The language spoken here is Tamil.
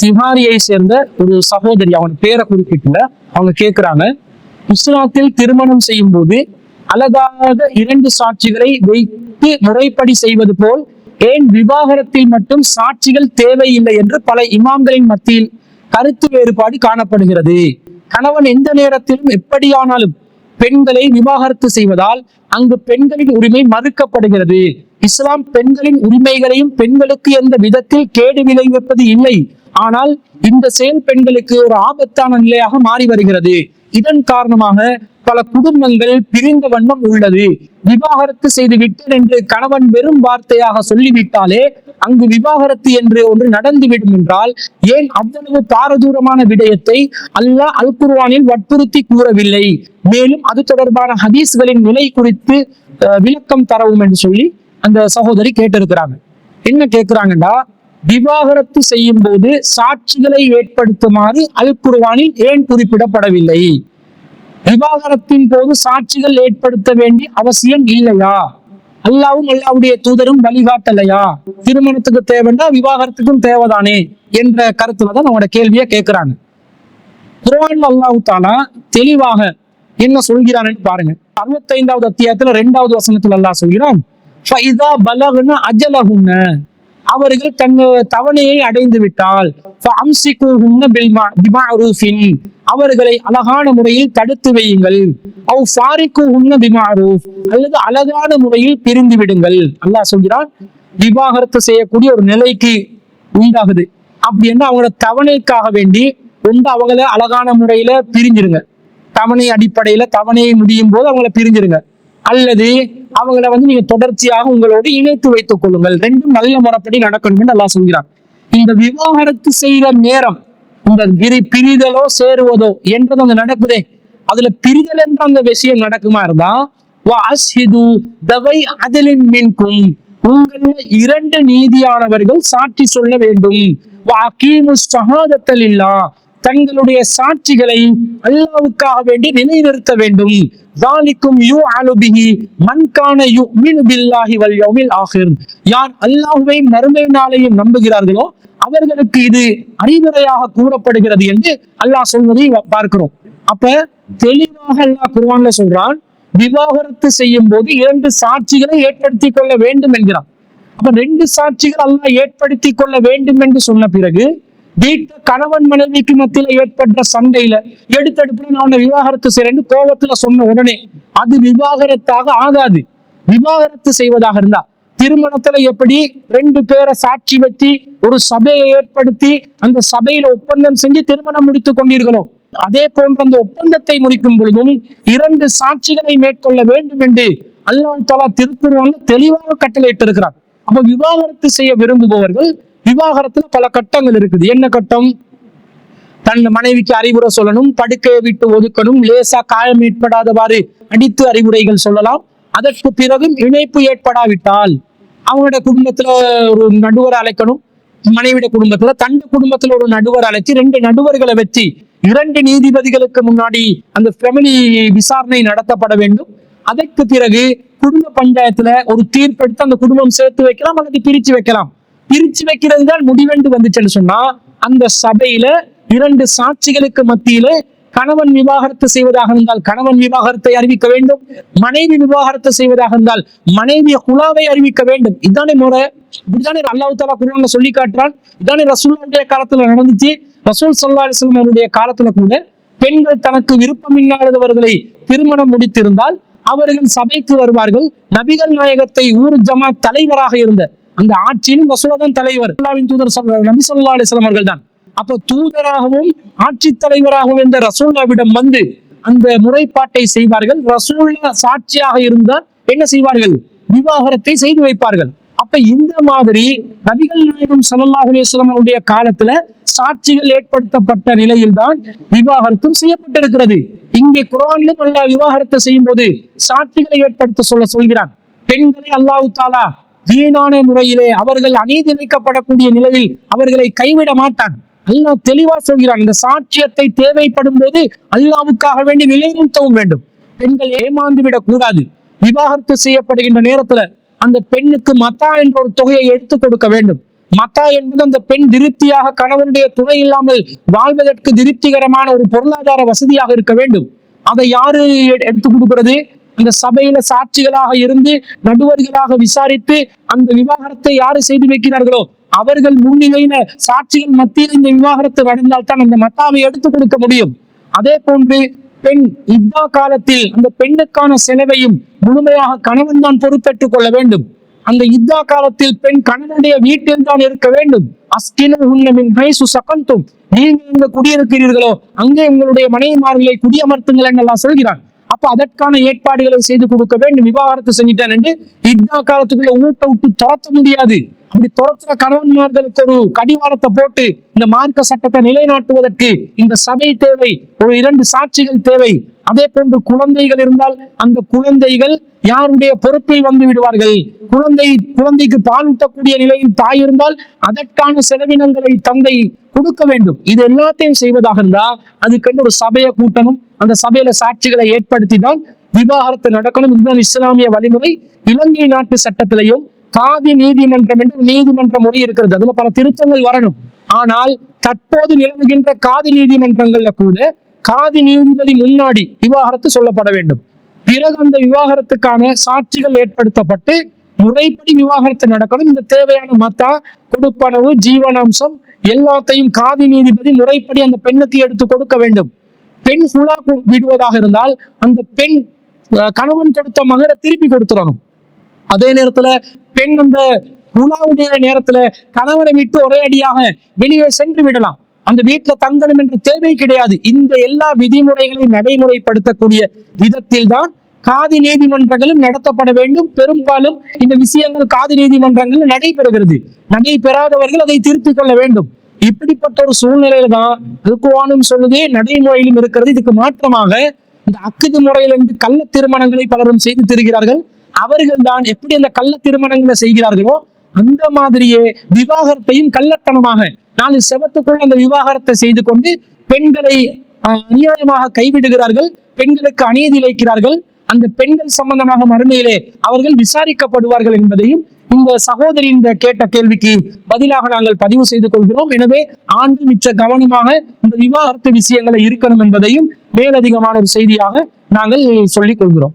திஹாரியை சேர்ந்த ஒரு சகோதரி அவங்க பேரை குறிப்பிட்டுல அவங்க கேட்கிறாங்க இஸ்லாத்தில் திருமணம் செய்யும் போது அழகாக இரண்டு சாட்சிகளை வைத்து முறைப்படி செய்வது போல் ஏன் விவாகரத்தில் மட்டும் சாட்சிகள் தேவையில்லை என்று பல இமாம்களின் மத்தியில் கருத்து வேறுபாடு காணப்படுகிறது. கணவன் எந்த நேரத்திலும் எப்படியானாலும் பெண்களை விவாகரத்து செய்வதால் அங்கு பெண்களின் உரிமை மறுக்கப்படுகிறது. இஸ்லாம் பெண்களின் உரிமைகளையும் பெண்களுக்கு எந்த விதத்தில் கேடு விளைவிப்பது இல்லை ஆனால் இந்த செயல் பெண்களுக்கு ஒரு ஆபத்தான நிலையாக மாறி வருகிறது. இதன் காரணமாக பல குடும்பங்கள் பிரிந்த வண்ணம் உள்ளது. விவாகரத்து செய்து விட்டேன் என்று கணவன் வெறும் வார்த்தையாக சொல்லிவிட்டாலே அங்கு விவாகரத்து என்று ஒன்று நடந்துவிடும் என்றால் ஏன் அவ்வளவு பாரதூரமான விடயத்தை அல்லாஹ் அல் குர்வானில் வற்புறுத்தி கூறவில்லை? மேலும் அது தொடர்பான ஹதீஸ்களின் நிலை குறித்து அஹ், விளக்கம் தரவும் என்று சொல்லி அந்த சகோதரி கேட்டிருக்கிறாங்க. என்ன கேட்கிறாங்கன்னா விவாகரத்து செய்யும் போது சாட்சிகளை ஏற்படுத்துமாறு அல் குருவானில் ஏன் குறிப்பிடப்படவில்லை? விவாகரத்தின் போது சாட்சிகள் ஏற்படுத்த வேண்டிய அவசியம் இல்லையா? அல்லாவும் அல்லாவுடைய தூதரும் வழிகாட்டலையா? திருமணத்துக்கு தேவைன்னா விவாகரத்துக்கும் தேவைதானே என்ற கருத்துலதான் அவங்களோட கேள்வியை கேட்கிறாங்க குரான் அல்லாஹ் தாலா தெளிவாக என்ன சொல்கிறான்னு பாருங்க. அறுபத்தைந்தாவது அத்தியாயத்துல ரெண்டாவது வசனத்துல அல்லாஹ் சொல்கிறான் "ஃபைதா அஜலகுன்ன அவர்கள் தன் தவணையை அடைந்து விட்டால் அவர்களை அழகான முறையில் தடுத்து வையுங்கள். அவ் ஃபாரிக்குஹுன்ன பிமஅரூஃப் அல்லது அழகான முறையில் பிரிந்து விடுங்கள். அல்லாஹ் சொல்கிறான் விவாகரத்து செய்யக்கூடிய ஒரு நிலைக்கு உண்டாகுது. அப்படி என்று அவங்களோட தவணைக்காக வேண்டி ஒன்று அவங்கள அழகான முறையில பிரிஞ்சிருங்க. தவணை அடிப்படையில தவணையை முடியும் போது அவங்கள பிரிஞ்சிருங்க. அல்லது அவங்கள வந்து நீங்க தொடர்ச்சியாக உங்களோடு இணைத்து வைத்துக் கொள்ளுங்கள். ரெண்டும் நல்ல முறைப்படி நடக்கணும் என்று அல்லாஹ் சொல்கிறான். இந்த விவாகரத்து செய்த நேரம் இந்த பிரி பிரிதலோ சேருவதோ என்றது அங்க நடக்குதே. அதுல பிரிதல் என்ற அந்த விஷயம் நடக்குமா இருந்தா அதலின் மின்கும். உங்கள இரண்டு நீதியானவர்கள் சாட்சி சொல்ல வேண்டும். வஅகீமு இல்லா தங்களுடைய சாட்சிகளை அல்லாவுக்காக வேண்டி நிலைநிறுத்த வேண்டும். தாலிக்கும் யூ அலுபிஹி மன்கான யு பில்லாஹி வல் யோமில் ஆகிர் யார் அல்லாஹ்வை மறுமை நாளையும் நம்புகிறார்களோ அவர்களுக்கு இது அறிவுரையாக கூறப்படுகிறது என்று அல்லாஹ் சொல்வதை பார்க்கிறோம். அப்ப தெளிவாக அல்லாஹ் குருவான்ல சொல்றான் விவாகரத்து செய்யும் போது இரண்டு சாட்சிகளை ஏற்படுத்திக் கொள்ள வேண்டும் என்கிறான். அப்ப ரெண்டு சாட்சிகள் அல்லாஹ் ஏற்படுத்திக் கொள்ள வேண்டும் என்று சொன்ன பிறகு வீட்டு கணவன் மனைவிக்கு மத்தியில ஏற்பட்ட சண்டையில எடுத்தடுப்புல நான் விவாகரத்து செய்யறேன்னு கோபத்துல சொன்ன உடனே அது விவாகரத்தாக ஆகாது. விவாகரத்து செய்வதாக இருந்தா திருமணத்துல எப்படி ரெண்டு பேரை சாட்சி வச்சு ஒரு சபையை ஏற்படுத்தி அந்த சபையில ஒப்பந்தம் செஞ்சு திருமணம் முடித்துக் கொண்டீர்களோ அதே போன்ற அந்த ஒப்பந்தத்தை முடிக்கும் பொழுதும் இரண்டு சாட்சிகளை மேற்கொள்ள வேண்டும் என்று அல்லாஹ் தலா திருக்குறள் தெளிவாக கட்டளையிட்டு இருக்கிறார் அப்ப விவாகரத்து செய்ய விரும்புபவர்கள் விவாகரத்துல பல கட்டங்கள் இருக்குது. என்ன கட்டம்? தன் மனைவிக்கு அறிவுரை சொல்லணும் படுக்கையை விட்டு ஒதுக்கணும் லேசா காயம் ஏற்படாதவாறு அடித்து அறிவுரைகள் சொல்லலாம். அதற்கு பிறகும் இணைப்பு ஏற்படாவிட்டால் அவனுடைய குடும்பத்துல ஒரு நடுவர் அழைக்கணும். மனைவிட குடும்பத்துல தண்ட குடும்பத்துல ஒரு நடுவர் அழைச்சி ரெண்டு நடுவர்களை வச்சு இரண்டு நீதிபதிகளுக்கு முன்னாடி அந்த ஃபேமிலி விசாரணை நடத்தப்பட வேண்டும். அதற்கு பிறகு குடும்ப பஞ்சாயத்துல ஒரு தீர்ப்பெடுத்து அந்த குடும்பம் சேர்த்து வைக்கலாம் அல்லது பிரிச்சு வைக்கலாம். பிரிச்சு வைக்கிறது தான் முடிவென்று வந்துச்சுன்னு சொன்னா அந்த சபையில இரண்டு சாட்சிகளுக்கு மத்தியில கணவன் விவாகரத்து செய்வதாக இருந்தால் கணவன் விவாகரத்தை அறிவிக்க வேண்டும் மனைவி விவாகரத்து செய்வதாக இருந்தால் மனைவி குலாவை அறிவிக்க வேண்டும். இதானே முறை? இப்படிதானே அல்லாஹ் தாலா குரான்ல சொல்லி காட்டுறான். இதானே ரசூலுடைய காலத்துல நடந்துச்சு. ரசூல் சல்லா அலிஸ்லாம் அவருடைய காலத்துல கூட பெண்கள் தனக்கு விருப்பமில்லாதவர்களை திருமணம் முடித்திருந்தால் அவர்கள் சபைக்கு வருவார்கள். நபிகள் நாயகத்தை ஊர் ஜமா தலைவராக இருந்த அந்த ஆட்சியிலும் ரசூலாதான் தலைவர். அல்லாவின் தூதர் நபி சொல்லா அலிஸ்லாம் அவர்கள் தான் அப்ப தூதராகவும் ஆட்சி தலைவராகவும் இருந்த ரசூல்லாவிடம் வந்து அந்த முறைப்பாட்டை செய்வார்கள். ரசூல்லா சாட்சியாக இருந்தால் என்ன செய்வார்கள்? விவாகரத்தை செய்து வைப்பார்கள். அப்ப இந்த மாதிரி நபிகள் நாயகம் சல்லாஹ் அலிஸ்லாமனுடைய காலத்துல சாட்சிகள் ஏற்படுத்தப்பட்ட நிலையில்தான் விவாகரத்தும் செய்யப்பட்டிருக்கிறது. இங்கே குரானிலும் அல்லா விவாகரத்தை செய்யும் போது சாட்சிகளை ஏற்படுத்த சொல்ல சொல்கிறான். பெண்களை அல்லாஹ் தாலா வீணான முறையிலே அவர்கள் அநீதி இழைக்கப்படக்கூடிய நிலையில் அவர்களை கைவிட மாட்டான். அல்லாஹ் தெளிவா சொல்கிறான் இந்த சாட்சியத்தை தேவைப்படும் போது அல்லாவுக்காக வேண்டி நிலைநிறுத்தவும் வேண்டும். பெண்கள் ஏமாந்து விடக் கூடாது. விவாகரத்து செய்யப்படுகின்ற நேரத்துல அந்த பெண்ணுக்கு மத்தா என்ற ஒரு தொகையை எடுத்து கொடுக்க வேண்டும். மத்தா என்பது அந்த பெண் திருப்தியாக கணவனுடைய துணை இல்லாமல் வாழ்வதற்கு திருப்திகரமான ஒரு பொருளாதார வசதியாக இருக்க வேண்டும். அதை யாரு எடுத்து கொடுக்கிறது? அந்த சபையில சாட்சிகளாக இருந்து நடுவர்களாக விசாரித்து அந்த விவாகரத்தை யாரு செய்து வைக்கிறார்களோ அவர்கள் முன்னிலையில சாட்சிகள் மத்தியில் இந்த விவாகரத்தை நடந்தால் தான் அந்த மத்தாவை எடுத்து கொடுக்க முடியும். அதே போன்று பெண் இவ்வா காலத்தில் அந்த பெண்ணுக்கான செலவையும் முழுமையாக கணவன் தான் பொறுப்பேற்றுக் கொள்ள வேண்டும். அந்த இத்தா காலத்தில் பெண் கணவனுடைய வீட்டில் தான் இருக்க வேண்டும். அஸ்கின உன்னமின் ஹைசு சகந்தும். நீங்கள் எங்க குடியிருக்கிறீர்களோ அங்கே உங்களுடைய மனைவிமார்களை குடியமர்த்துங்கள் என்றெல்லாம் சொல்கிறான். அப்ப அதற்கான ஏற்பாடுகளை செய்து கொடுக்க வேண்டும் விவாகரத்து செஞ்சிட்டேன் என்று இத்தா காலத்துக்குள்ள ஊட்ட விட்டு துரத்த முடியாது. அப்படி துரத்துற கணவன்மார்களுக்கு ஒரு கடிவாளத்தை போட்டு இந்த மார்க்க சட்டத்தை நிலைநாட்டுவதற்கு இந்த சபை தேவை ஒரு இரண்டு சாட்சிகள் தேவை. அதே போன்று குழந்தைகள் இருந்தால் அந்த குழந்தைகள் யாருடைய பொறுப்பில் வந்து விடுவார்கள்? குழந்தை குழந்தைக்கு பால் ஊட்டக்கூடிய நிலையில் தாய் இருந்தால் அதற்கான செலவினங்களை தந்தை கொடுக்க வேண்டும். இது எல்லாத்தையும் செய்வதாக இருந்தால் அதுக்கென்று ஒரு சபையை கூட்டணும். அந்த சபையில சாட்சிகளை ஏற்படுத்தி தான் விவாகரத்து நடக்கணும். இதுதான் இஸ்லாமிய வழிமுறை. இலங்கை நாட்டு சட்டத்திலையும் காதி நீதிமன்றம் என்று நீதிமன்ற மொழி இருக்கிறது. அதுல பல திருத்தங்கள் வரணும். ஆனால் தற்போது நிலவுகின்ற காதி நீதிமன்றங்கள்ல கூட காதி நீதிபதி முன்னாடி விவாகரத்து சொல்லப்பட வேண்டும். பிறகு அந்த விவாகரத்துக்கான சாட்சிகள் ஏற்படுத்தப்பட்டு முறைப்படி விவாகரத்து நடக்கணும். இந்த தேவையான மத்தா கொடுப்பனவு ஜீவனாம்சம் எல்லாத்தையும் காதி நீதிபதி முறைப்படி அந்த பெண்ணுக்கு எடுத்து கொடுக்க வேண்டும். பெண் சுழா கு- விடுவதாக இருந்தால் அந்த பெண் கணவன் கொடுத்த மகரை திருப்பி கொடுத்துடணும். அதே நேரத்துல பெண் அந்த உலாவுடைய நேரத்துல கணவனை விட்டு ஒரே அடியாக வெளியே சென்று விடலாம். அந்த வீட்டுல தங்கணும் என்ற தேவை கிடையாது. இந்த எல்லா விதிமுறைகளையும் நடைமுறைப்படுத்தக்கூடிய விதத்தில் தான் காதி நீதிமன்றங்களும் நடத்தப்பட வேண்டும். பெரும்பாலும் இந்த விஷயங்கள் காதி நீதிமன்றங்கள் நடைபெறுகிறது. நடைபெறாதவர்கள் அதை திருத்திக் கொள்ள வேண்டும். இப்படிப்பட்ட ஒரு சூழ்நிலையில தான் ருக்குவானும் சொல்லுதே நடைமுறையிலும் இருக்கிறது. இதுக்கு மாற்றமாக இந்த அக்குது முறையிலிருந்து கள்ள திருமணங்களை பலரும் செய்து திருகிறார்கள். அவர்கள் தான் எப்படி அந்த கள்ள திருமணங்களை செய்கிறார்களோ அந்த மாதிரியே விவாகரத்தையும் கள்ளத்தனமாக நாலு செவத்துக்குள் அந்த விவாகரத்தை செய்து கொண்டு பெண்களை ஆஹ், அநியாயமாக கைவிடுகிறார்கள். பெண்களுக்கு அநீதி இழைக்கிறார்கள். அந்த பெண்கள் சம்பந்தமாக மறுமையிலே அவர்கள் விசாரிக்கப்படுவார்கள் என்பதையும் இந்த சகோதரி இந்த கேட்ட கேள்விக்கு பதிலாக நாங்கள் பதிவு செய்து கொள்கிறோம். எனவே ஆண்டு மிச்ச கவனமாக இந்த விவாகரத்து விஷயங்களை இருக்கணும் என்பதையும் மேலதிகமான ஒரு செய்தியாக நாங்கள் சொல்லிக் கொள்கிறோம்.